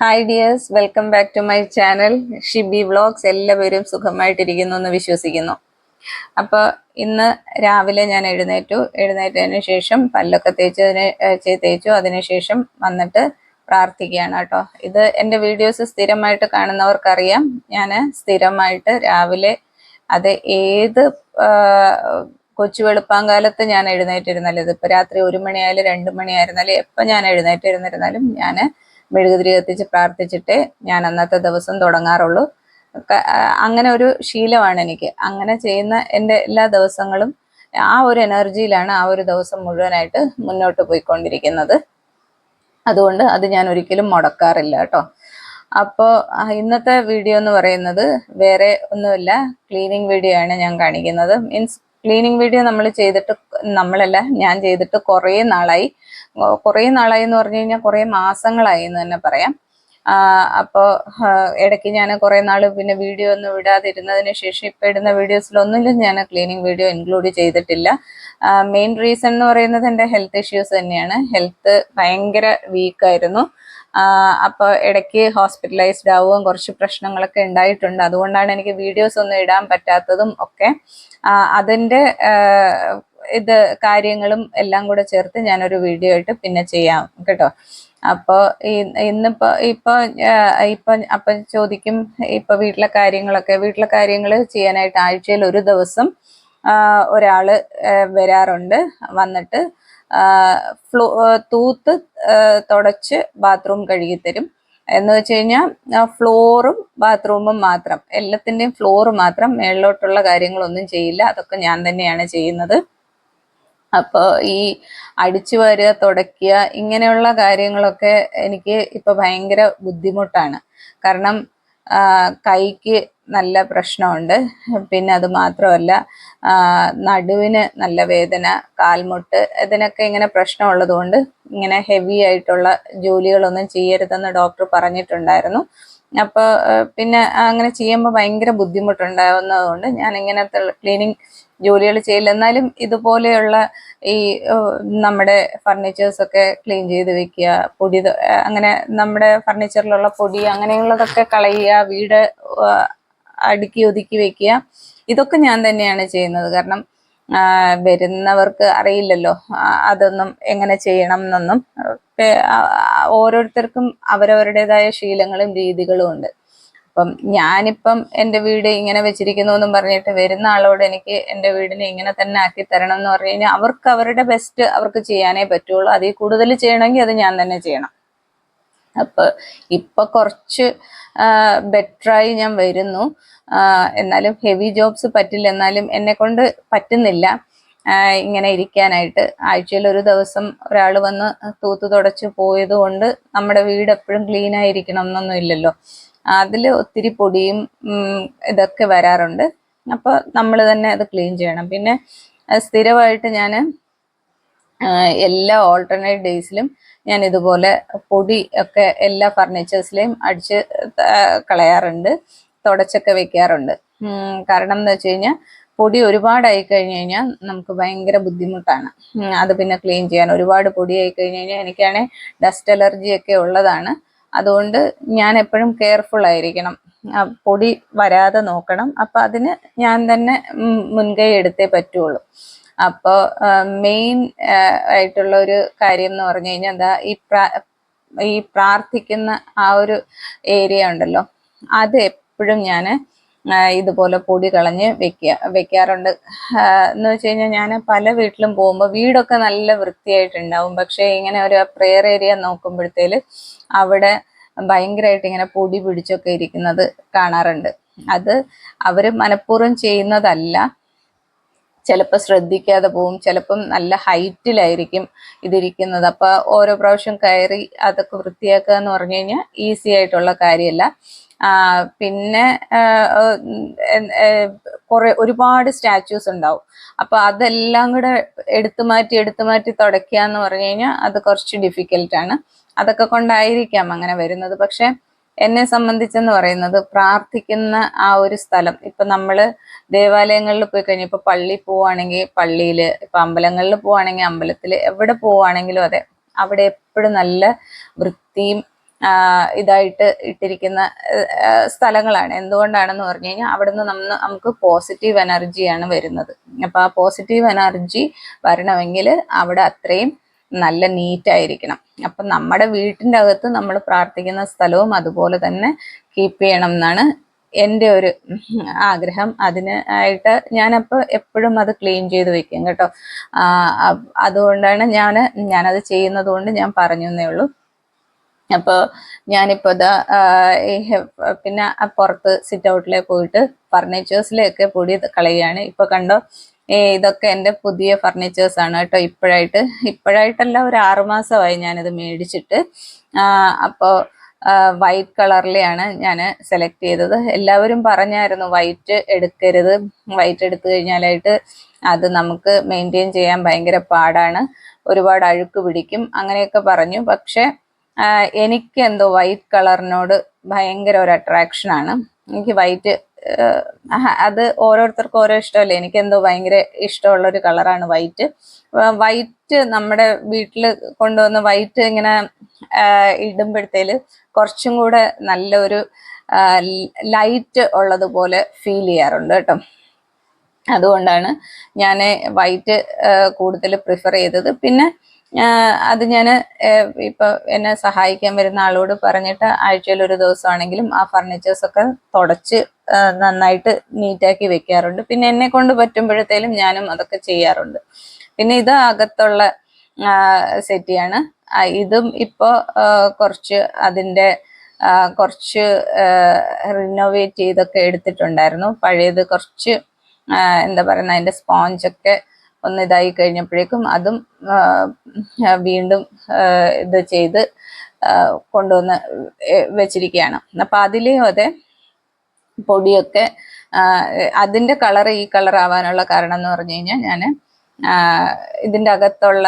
Hi dears welcome back to my channel Shibi vlogs എല്ലാവരും സുഖമായിട്ടിരിക്കുന്നു എന്ന് വിശ്വസിക്കുന്നു. അപ്പോൾ ഇന്ന് രാവിലെ ഞാൻ എഴുന്നേറ്റു. എഴുന്നേറ്റതിന് ശേഷം പല്ലൊക്കെ തേച്ചതിന് തേച്ചു. അതിനുശേഷം വന്നിട്ട് പ്രാർത്ഥിക്കുകയാണ് കേട്ടോ. ഇത് എന്റെ വീഡിയോസ് സ്ഥിരമായിട്ട് കാണുന്നവർക്കറിയാം. ഞാൻ സ്ഥിരമായിട്ട് രാവിലെ അത് ഏത് കൊച്ചു വെളുപ്പാങ്കാലത്ത് ഞാൻ എഴുന്നേറ്റിരുന്നാലും ഇതിപ്പോൾ രാത്രി ഒരു മണിയായാലും രണ്ട് മണിയായിരുന്നാലും എപ്പോൾ ഞാൻ എഴുന്നേറ്റിരുന്നിരുന്നാലും ഞാൻ മെഴുകുതിരി കത്തിച്ച് പ്രാർത്ഥിച്ചിട്ട് ഞാൻ അന്നത്തെ ദിവസം തുടങ്ങാറുള്ളൂ. അങ്ങനെ ഒരു ശീലമാണ് എനിക്ക്. അങ്ങനെ ചെയ്യുന്ന എന്റെ എല്ലാ ദിവസങ്ങളും ആ ഒരു എനർജിയിലാണ് ആ ഒരു ദിവസം മുഴുവനായിട്ട് മുന്നോട്ട് പോയിക്കൊണ്ടിരിക്കുന്നത്. അതുകൊണ്ട് അത് ഞാൻ ഒരിക്കലും മുടക്കാറില്ല കേട്ടോ. അപ്പോൾ ഇന്നത്തെ വീഡിയോ എന്ന് പറയുന്നത് വേറെ ഒന്നുമില്ല. ക്ലീനിങ് വീഡിയോ ആണ് ഞാൻ കാണിക്കുന്നത്. മീൻസ് ക്ലീനിങ് വീഡിയോ നമ്മൾ ചെയ്തിട്ട് നമ്മളല്ല ഞാൻ ചെയ്തിട്ട് കുറേ നാളായി. കുറേ നാളായി എന്ന് പറഞ്ഞു കഴിഞ്ഞാൽ കുറേ മാസങ്ങളായി എന്ന് തന്നെ പറയാം. അപ്പോൾ ഇടയ്ക്ക് ഞാൻ കുറേ നാൾ പിന്നെ വീഡിയോ ഒന്നും വിടാതിരുന്നതിന് ശേഷം ഇപ്പോൾ ഇടുന്ന വീഡിയോസിലൊന്നിലും ഞാൻ ക്ലീനിങ് വീഡിയോ ഇൻക്ലൂഡ് ചെയ്തിട്ടില്ല. മെയിൻ റീസൺ എന്ന് പറയുന്നത് എന്റെ ഹെൽത്ത് ഇഷ്യൂസ് തന്നെയാണ്. ഹെൽത്ത് ഭയങ്കര വീക്കായിരുന്നു അപ്പോൾ ഇടയ്ക്ക് ഹോസ്പിറ്റലൈസ്ഡ് ആവുകയും കുറച്ച് പ്രശ്നങ്ങളൊക്കെ ഉണ്ടായിട്ടുണ്ട്. അതുകൊണ്ടാണ് എനിക്ക് വീഡിയോസ് ഒന്നും ഇടാൻ പറ്റാത്തതും ഒക്കെ. അതിന്റെ ഇത് കാര്യങ്ങളും എല്ലാം കൂടെ ചേർത്ത് ഞാനൊരു വീഡിയോ ആയിട്ട് പിന്നെ ചെയ്യാം കേട്ടോ. അപ്പോൾ ഇന്നിപ്പോൾ ഇപ്പോൾ ഇപ്പം അപ്പം ചോദിക്കും ഇപ്പോൾ വീട്ടിലെ കാര്യങ്ങളൊക്കെ വീട്ടിലെ കാര്യങ്ങൾ ചെയ്യാനായിട്ട് ആഴ്ചയിൽ ഒരു ദിവസം ഒരാൾ വരാറുണ്ട്. വന്നിട്ട് ഫ്ലോ തൂത്ത് തുടച്ച് ബാത്റൂം തരും എന്ന് വെച്ച് കഴിഞ്ഞാൽ ഫ്ലോറും ബാത്റൂമും മാത്രം. എല്ലാത്തിന്റെയും ഫ്ലോറ് മാത്രം. മേളിലോട്ടുള്ള കാര്യങ്ങളൊന്നും ചെയ്യില്ല. അതൊക്കെ ഞാൻ തന്നെയാണ് ചെയ്യുന്നത്. അപ്പോൾ ഈ അടിച്ചു വരിക തുടയ്ക്കുക ഇങ്ങനെയുള്ള കാര്യങ്ങളൊക്കെ എനിക്ക് ഇപ്പോൾ ഭയങ്കര ബുദ്ധിമുട്ടാണ്. കാരണം കൈക്ക് നല്ല പ്രശ്നമുണ്ട്. പിന്നെ അത് മാത്രമല്ല നടുവിന് നല്ല വേദന കാൽമുട്ട് ഇതിനൊക്കെ ഇങ്ങനെ പ്രശ്നമുള്ളത് കൊണ്ട് ഇങ്ങനെ ഹെവി ആയിട്ടുള്ള ജോലികളൊന്നും ചെയ്യരുതെന്ന് ഡോക്ടർ പറഞ്ഞിട്ടുണ്ടായിരുന്നു. അപ്പോൾ പിന്നെ അങ്ങനെ ചെയ്യുമ്പോൾ ഭയങ്കര ബുദ്ധിമുട്ടുണ്ടാവുന്നതുകൊണ്ട് ഞാൻ ഇങ്ങനത്തെ ക്ലീനിങ് ജോലികൾ ചെയ്യില്ല എന്നാലും ഇതുപോലെയുള്ള ഈ നമ്മുടെ ഫർണിച്ചേഴ്സൊക്കെ ക്ലീൻ ചെയ്ത് വെക്കുക പൊടി അങ്ങനെ നമ്മുടെ ഫർണിച്ചറിലുള്ള പൊടി അങ്ങനെയുള്ളതൊക്കെ കളയുക വീട് അടുക്കി ഒതുക്കി വെക്കുക. ഇതൊക്കെ ഞാൻ തന്നെയാണ് ചെയ്യുന്നത്. കാരണം വരുന്നവർക്ക് അറിയില്ലല്ലോ അതൊന്നും എങ്ങനെ ചെയ്യണം എന്നൊന്നും. ഓരോരുത്തർക്കും അവരവരുടേതായ ശീലങ്ങളും രീതികളും ഉണ്ട്. അപ്പം ഞാനിപ്പം എന്റെ വീട് ഇങ്ങനെ വെച്ചിരിക്കുന്നു എന്നും പറഞ്ഞിട്ട് വരുന്ന ആളോട് എനിക്ക് എന്റെ വീടിനെ ഇങ്ങനെ തന്നെ ആക്കി തരണം എന്ന് പറഞ്ഞു കഴിഞ്ഞാൽ അവർക്ക് അവരുടെ ബെസ്റ്റ് അവർക്ക് ചെയ്യാനേ പറ്റുള്ളൂ. അതിൽ കൂടുതൽ ചെയ്യണമെങ്കിൽ അത് ഞാൻ തന്നെ ചെയ്യണം. അപ്പൊ ഇപ്പൊ കുറച്ച് ബെറ്ററായി ഞാൻ വരുന്നു. എന്നാലും ഹെവി ജോബ്സ് പറ്റില്ല. എന്നാലും എന്നെ കൊണ്ട് പറ്റുന്നില്ല. ഇങ്ങനെ ഇരിക്കാനായിട്ട്. ആഴ്ചയിൽ ഒരു ദിവസം ഒരാൾ വന്ന് തൂത്ത് തുടച്ച് പോയത് കൊണ്ട് നമ്മുടെ വീട് എപ്പോഴും ക്ലീൻ ആയിരിക്കണം എന്നൊന്നും ഇല്ലല്ലോ. അതിൽ ഒത്തിരി പൊടിയും ഇതൊക്കെ വരാറുണ്ട്. അപ്പോൾ നമ്മൾ തന്നെ അത് ക്ലീൻ ചെയ്യണം. പിന്നെ സ്ഥിരമായിട്ട് ഞാൻ എല്ലാ ഓൾട്ടർനേറ്റ് ഡേയ്സിലും ഞാൻ ഇതുപോലെ പൊടി ഒക്കെ എല്ലാ ഫർണിച്ചേഴ്സിലെയും അടിച്ച് കളയാറുണ്ട് തുടച്ചൊക്കെ വെക്കാറുണ്ട്. കാരണം എന്ന് വെച്ച് കഴിഞ്ഞാൽ പൊടി ഒരുപാടായി കഴിഞ്ഞ് കഴിഞ്ഞാൽ നമുക്ക് ഭയങ്കര ബുദ്ധിമുട്ടാണ്. അത് പിന്നെ ക്ലീൻ ചെയ്യാൻ. ഒരുപാട് പൊടിയായി കഴിഞ്ഞ് കഴിഞ്ഞാൽ എനിക്കാണെങ്കിൽ ഡസ്റ്റ് അലർജി ഒക്കെ ഉള്ളതാണ്. അതുകൊണ്ട് ഞാൻ എപ്പോഴും കെയർഫുൾ ആയിരിക്കണം. പൊടി വരാതെ നോക്കണം. അപ്പം അതിന് ഞാൻ തന്നെ മുൻകൈ എടുത്തേ പറ്റുള്ളൂ. അപ്പോൾ മെയിൻ ആയിട്ടുള്ള ഒരു കാര്യം എന്ന് പറഞ്ഞു കഴിഞ്ഞാൽ എന്താ ഈ പ്രാ ഈ പ്രാർത്ഥിക്കുന്ന ആ ഒരു ഏരിയ ഉണ്ടല്ലോ അത് എപ്പോഴും ഞാൻ ഇതുപോലെ പൊടി കളഞ്ഞ് വെക്കുക വെക്കാറുണ്ട്. എന്ന് വെച്ച് കഴിഞ്ഞാൽ ഞാൻ പല വീട്ടിലും പോകുമ്പോൾ വീടൊക്കെ നല്ല വൃത്തിയായിട്ടുണ്ടാവും. പക്ഷേ ഇങ്ങനെ ഒരു പ്രെയർ ഏരിയ നോക്കുമ്പോഴത്തേൽ അവിടെ ഭയങ്കരമായിട്ട് ഇങ്ങനെ പൊടി പിടിച്ചൊക്കെ ഇരിക്കുന്നത് കാണാറുണ്ട്. അത് അവർ മനഃപൂർവം ചെയ്യുന്നതല്ല. ചിലപ്പോൾ ശ്രദ്ധിക്കാതെ പോവും ചിലപ്പം നല്ല ഹൈറ്റിലായിരിക്കും ഇതിരിക്കുന്നത്. അപ്പോൾ ഓരോ പ്രാവശ്യം കയറി അതൊക്കെ വൃത്തിയാക്കുക എന്ന് പറഞ്ഞു കഴിഞ്ഞാൽ ഈസി ആയിട്ടുള്ള കാര്യമല്ല. പിന്നെ കുറെ ഒരുപാട് സ്റ്റാച്യൂസ് ഉണ്ടാവും. അപ്പൊ അതെല്ലാം കൂടെ എടുത്തു മാറ്റി എടുത്തു മാറ്റി തുടയ്ക്കുക എന്ന് പറഞ്ഞു കഴിഞ്ഞാൽ അത് കുറച്ച് ഡിഫിക്കൽട്ടാണ് അതൊക്കെ കൊണ്ടായിരിക്കാം അങ്ങനെ വരുന്നത്. പക്ഷെ എന്നെ സംബന്ധിച്ചെന്ന് പറയുന്നത് പ്രാർത്ഥിക്കുന്ന ആ ഒരു സ്ഥലം. ഇപ്പൊ നമ്മൾ ദേവാലയങ്ങളിൽ പോയി കഴിഞ്ഞാൽ ഇപ്പൊ പള്ളി പോവാണെങ്കിൽ പള്ളിയിൽ ഇപ്പൊ അമ്പലങ്ങളിൽ പോവാണെങ്കിൽ അമ്പലത്തിൽ എവിടെ പോവാണെങ്കിലും അതെ അവിടെ എപ്പോഴും നല്ല വൃത്തിയും ഇതായിട്ട് ഇട്ടിരിക്കുന്ന സ്ഥലങ്ങളാണ്. എന്തുകൊണ്ടാണെന്ന് പറഞ്ഞു കഴിഞ്ഞാൽ അവിടുന്ന് നമ്മൾ നമുക്ക് പോസിറ്റീവ് എനർജിയാണ് വരുന്നത്. അപ്പൊ ആ പോസിറ്റീവ് എനർജി വരണമെങ്കിൽ അവിടെ അത്രയും നല്ല നീറ്റ് ആയിരിക്കണം. അപ്പൊ നമ്മുടെ വീട്ടിന്റെ അകത്ത് നമ്മൾ പ്രാർത്ഥിക്കുന്ന സ്ഥലവും അതുപോലെ തന്നെ കീപ്പ് ചെയ്യണം എന്നാണ് എന്റെ ഒരു ആഗ്രഹം. അതിന് ആയിട്ട് ഞാനപ്പോൾ എപ്പോഴും അത് ക്ലീൻ ചെയ്ത് വെക്കും കേട്ടോ. അതുകൊണ്ടാണ് ഞാൻ ഞാനത് ചെയ്യുന്നത് കൊണ്ട് ഞാൻ പറഞ്ഞു എന്നേ ഉള്ളൂ. അപ്പോൾ ഞാനിപ്പോൾ ഇതാ പിന്നെ പുറത്ത് സിറ്റ് ഔട്ടിലെ പോയിട്ട് ഫർണിച്ചേഴ്സിലെയൊക്കെ പൊടി കളയുകയാണ്. ഇപ്പോൾ കണ്ടോ ഇതൊക്കെ എന്റെ പുതിയ ഫർണിച്ചേഴ്സ് ആണ് കേട്ടോ. ഇപ്പോഴായിട്ട് ഇപ്പോഴായിട്ടല്ല ഒരു ആറുമാസമായി ഞാനിത് മേടിച്ചിട്ട്. അപ്പോൾ വൈറ്റ് കളറിലെയാണ് ഞാൻ സെലക്ട് ചെയ്തത്. എല്ലാവരും പറഞ്ഞായിരുന്നു വൈറ്റ് എടുക്കരുത്. വൈറ്റ് എടുത്തു കഴിഞ്ഞാലായിട്ട് അത് നമുക്ക് മെയിന്റെയിൻ ചെയ്യാൻ ഭയങ്കര പാടാണ്. ഒരുപാട് അഴുക്ക് പിടിക്കും അങ്ങനെയൊക്കെ പറഞ്ഞു. പക്ഷെ എനിക്ക് എന്തോ വൈറ്റ് കളറിനോട് ഭയങ്കര ഒരു അട്രാക്ഷനാണ് എനിക്ക് വൈറ്റ് അത് ഓരോരുത്തർക്കും ഓരോ ഇഷ്ടമല്ലേ? എനിക്ക് എന്തോ ഭയങ്കര ഇഷ്ടമുള്ള ഒരു കളറാണ് വൈറ്റ്. വൈറ്റ് നമ്മുടെ വീട്ടിൽ കൊണ്ടുവന്ന് വൈറ്റ് ഇങ്ങനെ ഇടുമ്പോഴത്തേൽ കുറച്ചും കൂടെ നല്ലൊരു ലൈറ്റ് ഉള്ളതുപോലെ ഫീൽ ചെയ്യാറുണ്ട് കേട്ടോ. അതുകൊണ്ടാണ് ഞാൻ വൈറ്റ് കൂടുതൽ പ്രിഫർ ചെയ്തത്. പിന്നെ അത് ഞാൻ ഇപ്പൊ എന്നെ സഹായിക്കാൻ വരുന്ന ആളോട് പറഞ്ഞിട്ട് ആഴ്ചയിൽ ഒരു ദിവസമാണെങ്കിലും ആ ഫർണിച്ചേഴ്സ് ഒക്കെ തുടച്ച് നന്നായിട്ട് നീറ്റാക്കി വെക്കാറുണ്ട്. പിന്നെ എന്നെ കൊണ്ട് പറ്റുമ്പോഴത്തേലും ഞാനും അതൊക്കെ ചെയ്യാറുണ്ട്. പിന്നെ ഇത് അകത്തുള്ള സെറ്റിയാണ്. ഇതും ഇപ്പോ കുറച്ച് അതിന്റെ കുറച്ച് റിനോവേറ്റ് ചെയ്തൊക്കെ എടുത്തിട്ടുണ്ടായിരുന്നു. പഴയത് കുറച്ച് എന്താ പറയുന്ന അതിന്റെ സ്പോഞ്ചൊക്കെ ഒന്ന് ഇതായി കഴിഞ്ഞപ്പോഴേക്കും അതും വീണ്ടും ഇത് ചെയ്ത് കൊണ്ടുവന്ന് വെച്ചിരിക്കുകയാണ്. അപ്പം അതിലെയും അതെ പൊടിയൊക്കെ അതിന്റെ കളർ ഈ കളർ ആവാനുള്ള കാരണം എന്ന് പറഞ്ഞു കഴിഞ്ഞാൽ ഞാൻ ഇതിന്റെ അകത്തുള്ള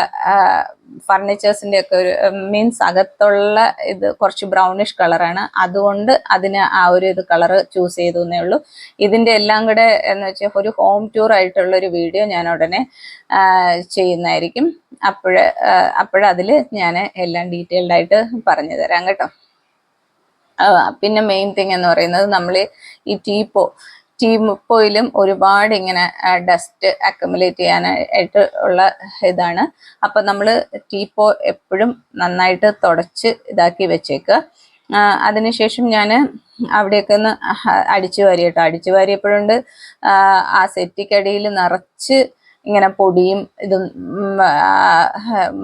ഫർണിച്ചേഴ്സിന്റെ ഒക്കെ ഒരു മീൻസ് അകത്തുള്ള ഇത് കുറച്ച് ബ്രൗണിഷ് കളറാണ് അതുകൊണ്ട് അതിന് ആ ഒരു ഇത് കളറ് ചൂസ് ചെയ്തു എന്നേ ഉള്ളൂ. ഇതിന്റെ എല്ലാം കൂടെ എന്ന് വെച്ചാൽ ഒരു ഹോം ടൂർ ആയിട്ടുള്ള ഒരു വീഡിയോ ഞാൻ ഉടനെ ചെയ്യുന്നതായിരിക്കും. അപ്പോഴ് അപ്പോഴതിൽ ഞാൻ എല്ലാം ഡീറ്റെയിൽഡ് ആയിട്ട് പറഞ്ഞു തരാം കേട്ടോ. പിന്നെ മെയിൻ തിങ് എന്ന് പറയുന്നത് നമ്മൾ ഈ ടീപ്പോ ടീപ്പോയിലും ഒരുപാട് ഇങ്ങനെ ഡസ്റ്റ് അക്കമുലേറ്റ് ചെയ്യാനായിട്ട് ഉള്ള ഇതാണ്. അപ്പം നമ്മൾ ടീപ്പോ എപ്പോഴും നന്നായിട്ട് തുടച്ച് ഇതാക്കി വെച്ചേക്കുക. അതിനുശേഷം ഞാൻ അവിടെയൊക്കെ ഒന്ന് അടിച്ചു വാരി കേട്ടോ. അടിച്ചു വാരിയപ്പോഴുണ്ട് ആ, സെറ്റിക്കടിയിൽ നിറച്ച് ഇങ്ങനെ പൊടിയും ഇതും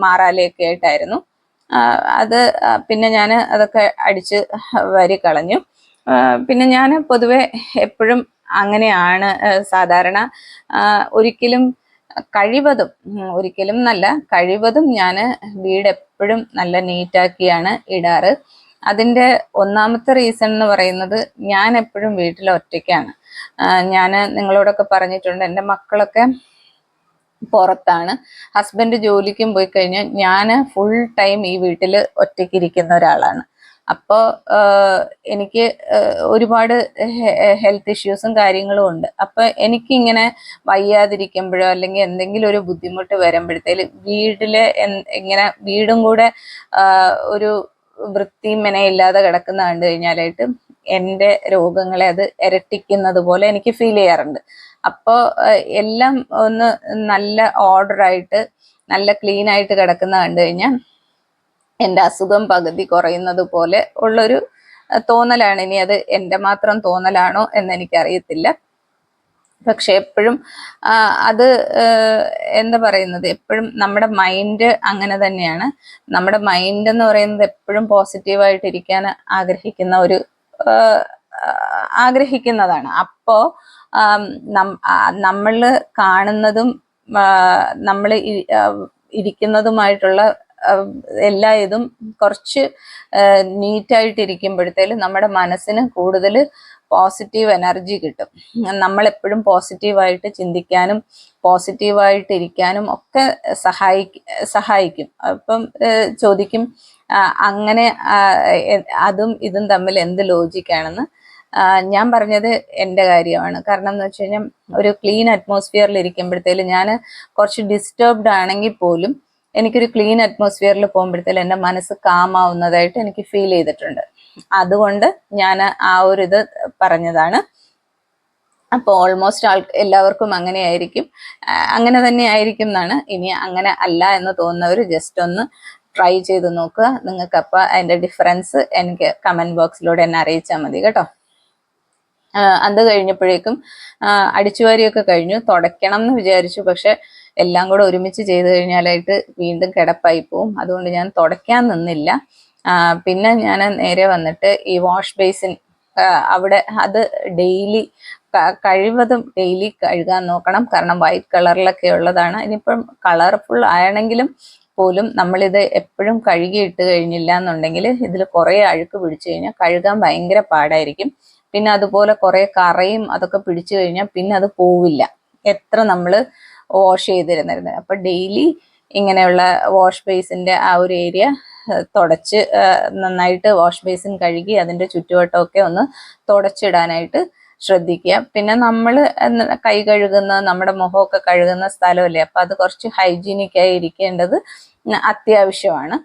മാറാലയൊക്കെ ആയിട്ടായിരുന്നു. അത് പിന്നെ ഞാൻ അതൊക്കെ അടിച്ച് വരി കളഞ്ഞു. പിന്നെ ഞാൻ പൊതുവെ എപ്പോഴും അങ്ങനെയാണ് സാധാരണ ഒരിക്കലും കഴിവതും ഒരിക്കലും നല്ല കഴിവതും ഞാൻ വീട് എപ്പോഴും നല്ല നീറ്റാക്കിയാണ് ഇടാറ്. അതിന്റെ ഒന്നാമത്തെ റീസൺ എന്ന് പറയുന്നത് ഞാൻ എപ്പോഴും വീട്ടിൽ ഒറ്റയ്ക്കാണ്. ഞാൻ നിങ്ങളോടൊക്കെ പറഞ്ഞിട്ടുണ്ട് എന്റെ മക്കളൊക്കെ പുറത്താണ്. ഹസ്ബൻഡ് ജോലിക്കും പോയി കഴിഞ്ഞാൽ ഞാൻ ഫുൾ ടൈം ഈ വീട്ടിൽ ഒറ്റയ്ക്കിരിക്കുന്ന ഒരാളാണ്. അപ്പോൾ എനിക്ക് ഒരുപാട് ഹെൽത്ത് ഇഷ്യൂസും കാര്യങ്ങളും ഉണ്ട്. അപ്പോൾ എനിക്കിങ്ങനെ വയ്യാതിരിക്കുമ്പോഴോ അല്ലെങ്കിൽ എന്തെങ്കിലും ഒരു ബുദ്ധിമുട്ട് വരുമ്പോഴത്തേലും വീട്ടിൽ എൻ- ഇങ്ങനെ വീടും കൂടെ ഒരു വൃത്തിയും മെനയില്ലാതെ കിടക്കുന്ന കണ്ടു കഴിഞ്ഞാലായിട്ട് എന്റെ രോഗങ്ങളെ അത് ഇരട്ടിക്കുന്നത് പോലെ എനിക്ക് ഫീൽ ചെയ്യാറുണ്ട്. അപ്പോൾ എല്ലാം ഒന്ന് നല്ല ഓർഡർ ആയിട്ട് നല്ല ക്ലീൻ ആയിട്ട് കിടക്കുന്ന കണ്ടു കഴിഞ്ഞാൽ എന്റെ അസുഖം പകുതി കുറയുന്നത് പോലെ ഉള്ളൊരു തോന്നലാണ്. ഇനി അത് എന്റെ മാത്രം തോന്നലാണോ എന്ന് എനിക്കറിയത്തില്ല പക്ഷെ എപ്പോഴും അത് എന്താ പറയുന്നത്? എപ്പോഴും നമ്മുടെ മൈൻഡ് അങ്ങനെ തന്നെയാണ്. നമ്മുടെ മൈൻഡ് എന്ന് പറയുന്നത് എപ്പോഴും പോസിറ്റീവായിട്ടിരിക്കാൻ ആഗ്രഹിക്കുന്ന ഒരു ആഗ്രഹിക്കുന്നതാണ്. അപ്പോൾ നമ്മൾ കാണുന്നതും നമ്മൾ ഇരിക്കുന്നതുമായിട്ടുള്ള എല്ലാ ഇതും കുറച്ച് നീറ്റായിട്ട് ഇരിക്കുമ്പോഴത്തേലും നമ്മുടെ മനസ്സിന് കൂടുതൽ പോസിറ്റീവ് എനർജി കിട്ടും. നമ്മളെപ്പോഴും പോസിറ്റീവായിട്ട് ചിന്തിക്കാനും പോസിറ്റീവായിട്ടിരിക്കാനും ഒക്കെ സഹായി സഹായിക്കും. അപ്പം ചോദിക്കും അങ്ങനെ അതും ഇതും തമ്മിൽ എന്ത് ലോജിക്കാണെന്ന് ഞാൻ പറഞ്ഞത് എന്റെ കാര്യമാണ്. കാരണം എന്ന് വെച്ച് കഴിഞ്ഞാൽ ഒരു ക്ലീൻ അറ്റ്മോസ്ഫിയറിൽ ഇരിക്കുമ്പോഴത്തേലും ഞാൻ കുറച്ച് ഡിസ്റ്റർബ്ഡ് ആണെങ്കിൽ പോലും എനിക്കൊരു ക്ലീൻ അറ്റ്മോസ്ഫിയറിൽ പോകുമ്പോഴത്തേൽ എന്റെ മനസ്സ് കാമാവുന്നതായിട്ട് എനിക്ക് ഫീൽ ചെയ്തിട്ടുണ്ട്. അതുകൊണ്ട് ഞാൻ ആ ഒരു ഇത് പറഞ്ഞതാണ്. അപ്പോൾ ഓൾമോസ്റ്റ് ആൾ എല്ലാവർക്കും അങ്ങനെയായിരിക്കും ആയിരിക്കും. അങ്ങനെ തന്നെ ആയിരിക്കും എന്നാണ് ഇനി അങ്ങനെ അല്ല എന്ന് തോന്നുന്നവർ ജസ്റ്റ് ഒന്ന് ട്രൈ ചെയ്ത് നോക്കുക. നിങ്ങൾക്ക് അപ്പോൾ അതിന്റെ ഡിഫറൻസ് എനിക്ക് കമന്റ് ബോക്സിലൂടെ എന്നെ അറിയിച്ചാൽ മതി കേട്ടോ. അത് കഴിഞ്ഞപ്പോഴേക്കും അടിച്ചുവാരിയൊക്കെ കഴിഞ്ഞു. തുടയ്ക്കണം എന്ന് വിചാരിച്ചു. പക്ഷെ എല്ലാം കൂടെ ഒരുമിച്ച് ചെയ്ത് കഴിഞ്ഞാലായിട്ട് വീണ്ടും കിടപ്പായി പോവും. അതുകൊണ്ട് ഞാൻ തുടയ്ക്കാൻ നിന്നില്ല. പിന്നെ ഞാൻ നേരെ വന്നിട്ട് ഈ വാഷ് ബേസിൻ അവിടെ അത് ഡെയിലി കഴിവതും ഡെയിലി കഴുകാൻ നോക്കണം. കാരണം വൈറ്റ് കളറിലൊക്കെ ഉള്ളതാണ്. ഇനിയിപ്പം കളർഫുൾ ആണെങ്കിലും പോലും നമ്മളിത് എപ്പോഴും കഴുകിയിട്ട് കഴിഞ്ഞില്ല എന്നുണ്ടെങ്കിൽ ഇതിൽ കുറേ അഴുക്ക് പിടിച്ചു കഴിഞ്ഞാൽ കഴുകാൻ ഭയങ്കര പാടായിരിക്കും. പിന്നെ അതുപോലെ കുറേ കറയും അതൊക്കെ പിടിച്ചു കഴിഞ്ഞാൽ പിന്നെ അത് പോവില്ല. എത്ര നമ്മൾ വാഷ് ചെയ്തിരുന്നിരുന്നത്. അപ്പൊ ഡെയിലി ഇങ്ങനെയുള്ള വാഷ് ബേസിന്റെ ആ ഒരു ഏരിയ തുടച്ച് നന്നായിട്ട് വാഷ് ബേസിൻ കഴുകി അതിന്റെ ചുറ്റുവട്ടമൊക്കെ ഒന്ന് തുടച്ചിടാനായിട്ട് ശ്രദ്ധിക്കുക. പിന്നെ നമ്മൾ കൈ കഴുകുന്ന നമ്മുടെ മുഖമൊക്കെ കഴുകുന്ന സ്ഥലമല്ലേ? അപ്പൊ അത് കുറച്ച് ഹൈജീനിക് ആയി ഇരിക്കേണ്ടത് അത്യാവശ്യമാണ്.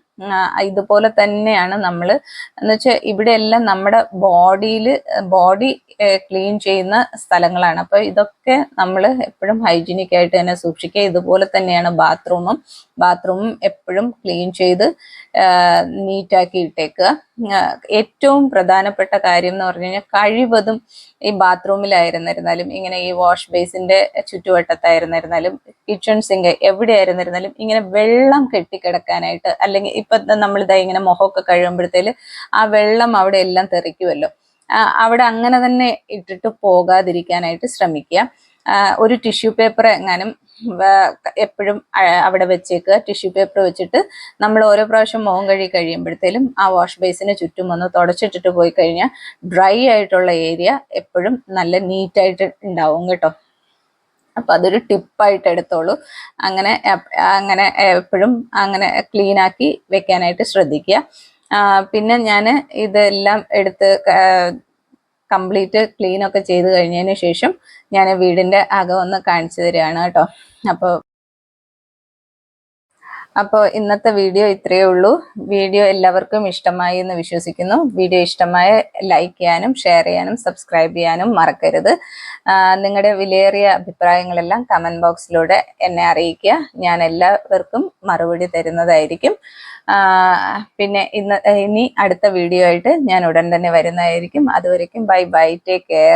ഇതുപോലെ തന്നെയാണ് നമ്മൾ എന്ന് വെച്ചാൽ ഇവിടെയെല്ലാം നമ്മുടെ ബോഡിയിൽ ബോഡി ക്ലീൻ ചെയ്യുന്ന സ്ഥലങ്ങളാണ്. അപ്പോൾ ഇതൊക്കെ നമ്മൾ എപ്പോഴും ഹൈജീനിക് ആയിട്ട് തന്നെ സൂക്ഷിക്കുക. ഇതുപോലെ തന്നെയാണ് ബാത്റൂമും. ബാത്റൂമും എപ്പോഴും ക്ലീൻ ചെയ്ത് നീറ്റാക്കി ഇട്ടേക്കുക. ഏറ്റവും പ്രധാനപ്പെട്ട കാര്യം എന്ന് പറഞ്ഞു കഴിഞ്ഞാൽ കഴിവതും ഈ ബാത്റൂമിലായിരുന്നിരുന്നാലും ഇങ്ങനെ ഈ വാഷ് ബേസിന്റെ ചുറ്റുവട്ടത്തായിരുന്നിരുന്നാലും കിച്ചൺ സിങ്ക് എവിടെയായിരുന്നിരുന്നാലും ഇങ്ങനെ വെള്ളം കെട്ടിക്കിടക്കാനായിട്ട് അല്ലെങ്കിൽ ഇപ്പൊ ഇതായി ഇങ്ങനെ മുഖമൊക്കെ കഴിയുമ്പോഴത്തേൽ ആ വെള്ളം അവിടെ എല്ലാം തെറിക്കുമല്ലോ അവിടെ അങ്ങനെ തന്നെ ഇട്ടിട്ട് പോകാതിരിക്കാനായിട്ട് ശ്രമിക്കുക. ഒരു ടിഷ്യൂ പേപ്പർ എങ്ങാനും എപ്പോഴും അവിടെ വെച്ചേക്കുക. ടിഷ്യൂ പേപ്പർ വെച്ചിട്ട് നമ്മൾ ഓരോ പ്രാവശ്യം മുഖം കഴുകി കഴിയുമ്പോഴത്തേലും ആ വാഷ് ബേസിന് ചുറ്റും ഒന്ന് തുടച്ചിട്ടിട്ട് പോയി കഴിഞ്ഞാൽ ഡ്രൈ ആയിട്ടുള്ള ഏരിയ എപ്പോഴും നല്ല നീറ്റായിട്ട് ഉണ്ടാവും കേട്ടോ. അപ്പൊ അതൊരു ടിപ്പായിട്ട് എടുത്തോളൂ. അങ്ങനെ അങ്ങനെ എപ്പോഴും അങ്ങനെ ക്ലീൻ ആക്കി വെക്കാനായിട്ട് ശ്രദ്ധിക്കുക. പിന്നെ ഞാൻ ഇതെല്ലാം എടുത്ത് കംപ്ലീറ്റ് ക്ലീൻ ഒക്കെ ചെയ്ത് കഴിഞ്ഞതിന് ശേഷം ഞാൻ വീടിന്റെ അകം ഒന്ന് കാണിച്ചു തരികയാണ് കേട്ടോ. അപ്പോൾ അപ്പോൾ ഇന്നത്തെ വീഡിയോ ഇത്രയേ ഉള്ളൂ. വീഡിയോ എല്ലാവർക്കും ഇഷ്ടമായി എന്ന് വിശ്വസിക്കുന്നു. വീഡിയോ ഇഷ്ടമായ ലൈക്ക് ചെയ്യാനും ഷെയർ ചെയ്യാനും സബ്സ്ക്രൈബ് ചെയ്യാനും മറക്കരുത്. നിങ്ങളുടെ വിലയേറിയ അഭിപ്രായങ്ങളെല്ലാം കമന്റ് ബോക്സിലൂടെ എന്നെ അറിയിക്കുക. ഞാൻ എല്ലാവർക്കും മറുപടി തരുന്നതായിരിക്കും. പിന്നെ ഇന്ന് ഇനി അടുത്ത വീഡിയോ ആയിട്ട് ഞാൻ ഉടൻ തന്നെ വരുന്നതായിരിക്കും. അതുവരേക്കും ബൈ ബൈ ടേക്ക് കെയർ